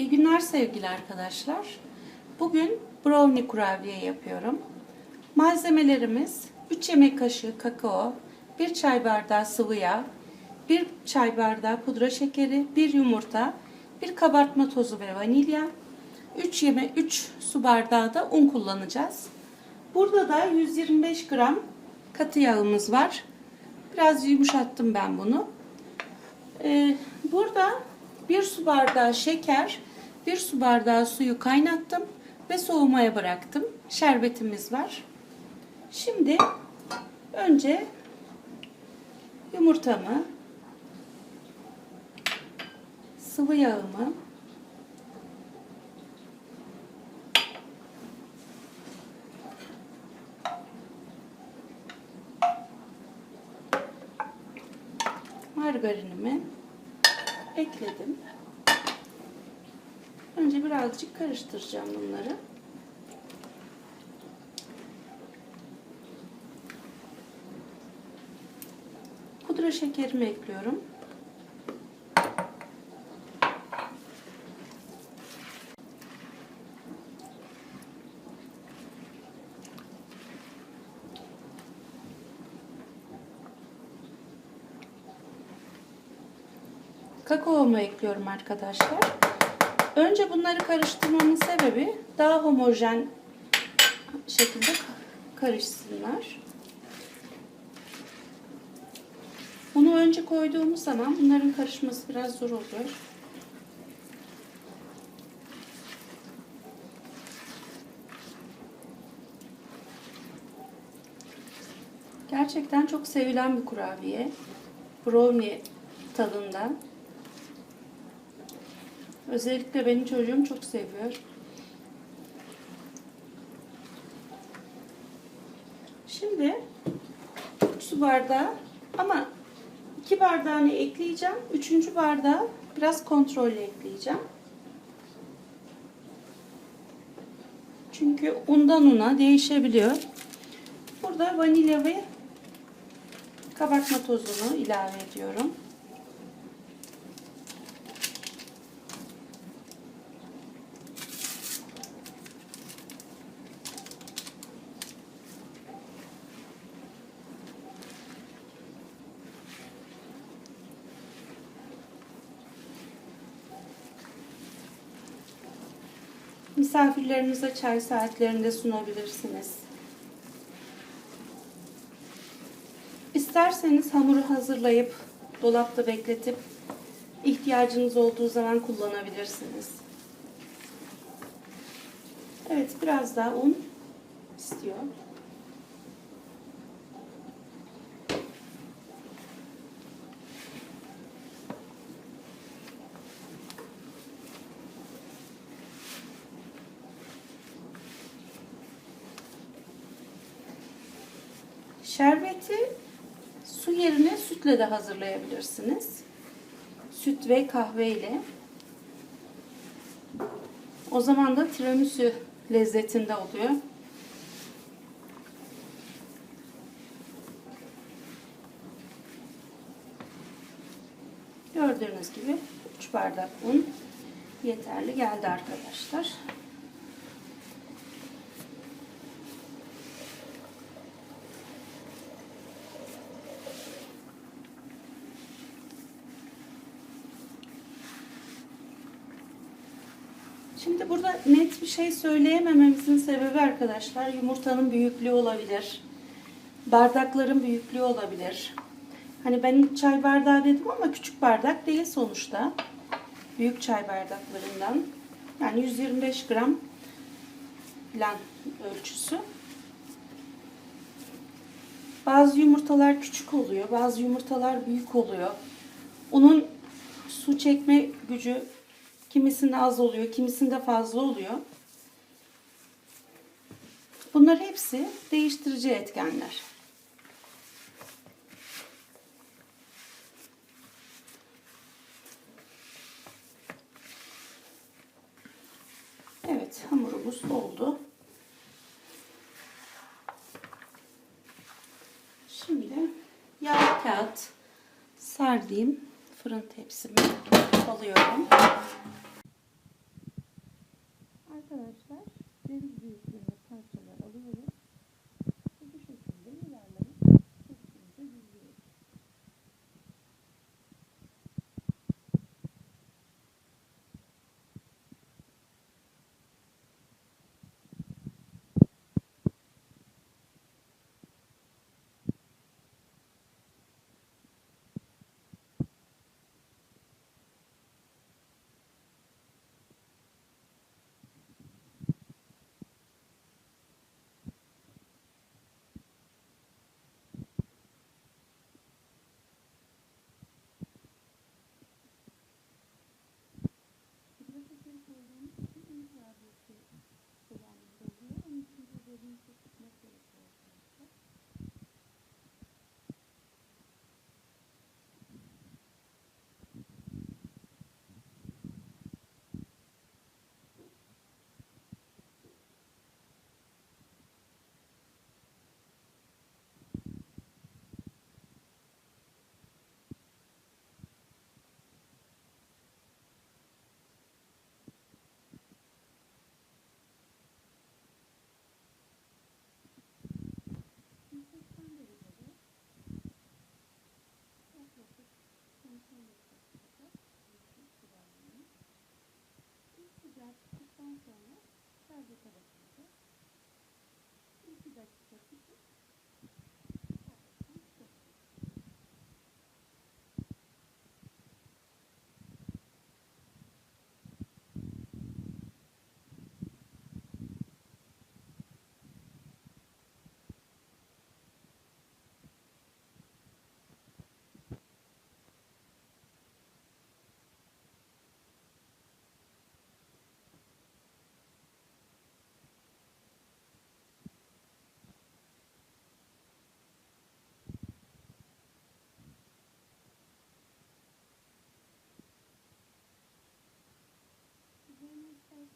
İyi günler sevgili arkadaşlar. Bugün brownie kurabiye yapıyorum. Malzemelerimiz 3 yemek kaşığı kakao, 1 çay bardağı sıvı yağ, 1 çay bardağı pudra şekeri, 1 yumurta, 1 kabartma tozu ve vanilya, 3 yeme 3 su bardağı da un kullanacağız. Burada da 125 gram katı yağımız var. Biraz yumuşattım ben bunu. Ee, burada bir su bardağı şeker, bir su bardağı suyu kaynattım ve soğumaya bıraktım. Şerbetimiz var. Şimdi önce yumurtamı, sıvı yağımı, margarinimi ekledim. Önce birazcık karıştıracağım bunları. Pudra şekerimi ekliyorum. Kakaomu ekliyorum arkadaşlar. Önce bunları karıştırmamın sebebi daha homojen şekilde karışsınlar. Bunu önce koyduğumuz zaman bunların karışması biraz zor oluyor. Gerçekten çok sevilen bir kurabiye. Brownie tadında. Özellikle benim çocuğum çok seviyor. Şimdi 3 su bardağı ama 2 bardağını ekleyeceğim. Üçüncü bardağı biraz kontrollü ekleyeceğim. Çünkü undan una değişebiliyor. Burada vanilya ve kabartma tozunu ilave ediyorum. Misafirlerinize çay saatlerinde sunabilirsiniz. İsterseniz hamuru hazırlayıp dolapta bekletip ihtiyacınız olduğu zaman kullanabilirsiniz. Evet biraz daha un istiyor. Şerbeti su yerine sütle de hazırlayabilirsiniz. Süt ve kahve ile. O zaman da tiramisu lezzetinde oluyor. Gördüğünüz gibi 3 bardak un yeterli geldi arkadaşlar. Şimdi burada net bir şey söyleyemememizin sebebi arkadaşlar yumurtanın büyüklüğü olabilir. Bardakların büyüklüğü olabilir. Hani ben çay bardağı dedim ama küçük bardak değil sonuçta. Büyük çay bardaklarından. Yani 125 gram falan ölçüsü. Bazı yumurtalar küçük oluyor, bazı yumurtalar büyük oluyor. Onun su çekme gücü Kimisinde az oluyor, kimisinde fazla oluyor. Bunlar hepsi değiştirici etkenler. Evet, hamurumuz oldu. Şimdi yağ kağıt serdiğim fırın tepsimi alıyorum. güzel çıktıktan sonra sadece tarafımızı 2 dakika pişir.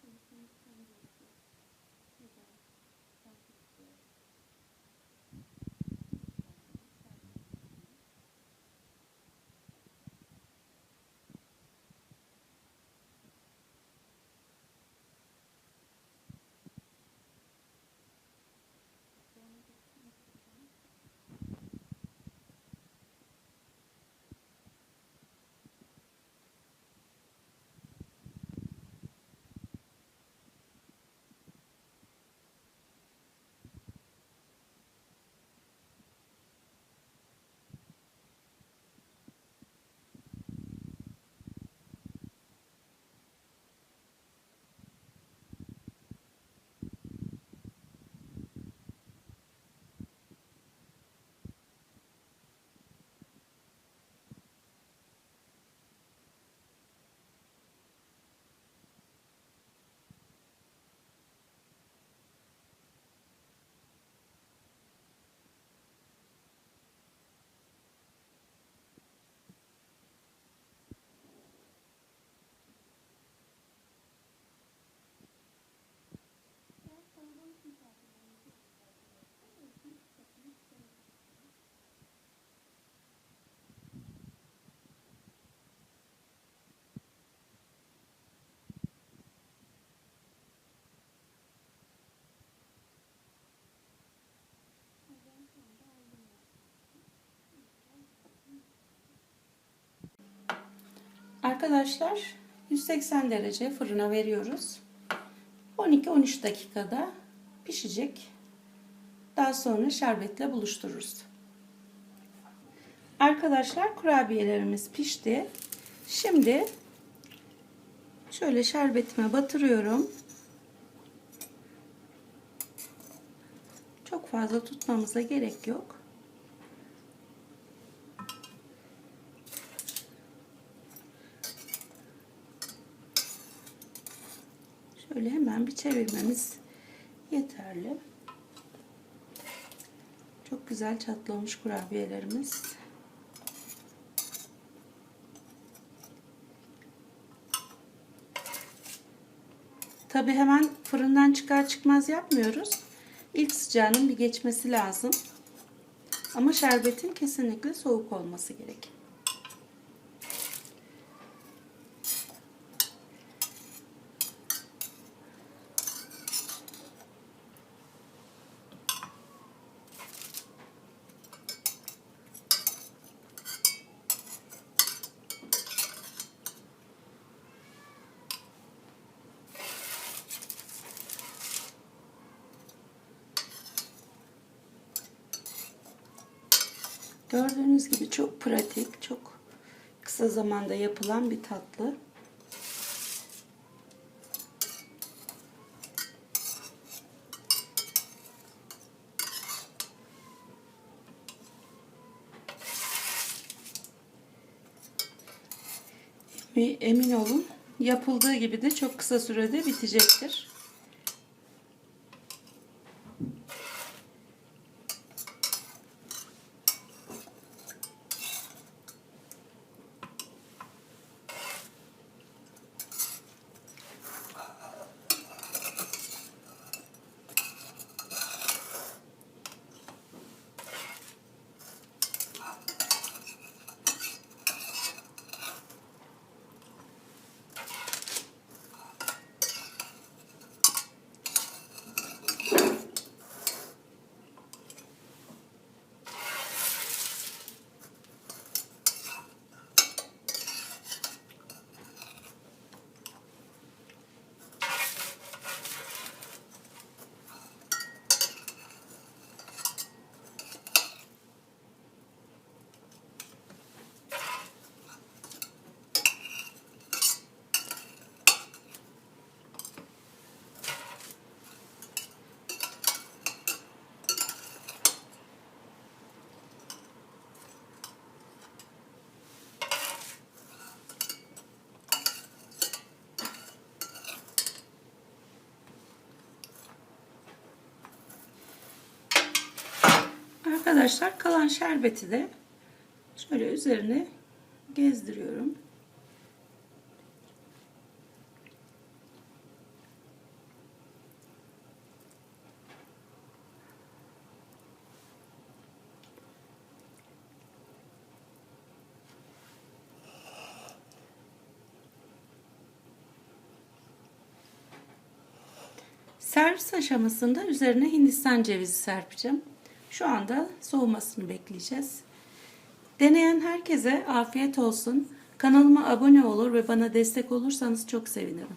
Thank you. Arkadaşlar 180 derece fırına veriyoruz. 12-13 dakikada pişecek. Daha sonra şerbetle buluştururuz. Arkadaşlar kurabiyelerimiz pişti. Şimdi şöyle şerbetime batırıyorum. Çok fazla tutmamıza gerek yok. Hemen bir çevirmemiz yeterli. Çok güzel çatlamış kurabiyelerimiz. Tabi hemen fırından çıkar çıkmaz yapmıyoruz. İlk sıcağının bir geçmesi lazım. Ama şerbetin kesinlikle soğuk olması gerek. Gördüğünüz gibi çok pratik, çok kısa zamanda yapılan bir tatlı. Emin olun yapıldığı gibi de çok kısa sürede bitecektir. Arkadaşlar kalan şerbeti de şöyle üzerine gezdiriyorum. Servis aşamasında üzerine hindistan cevizi serpeceğim. Şu anda soğumasını bekleyeceğiz. Deneyen herkese afiyet olsun. Kanalıma abone olur ve bana destek olursanız çok sevinirim.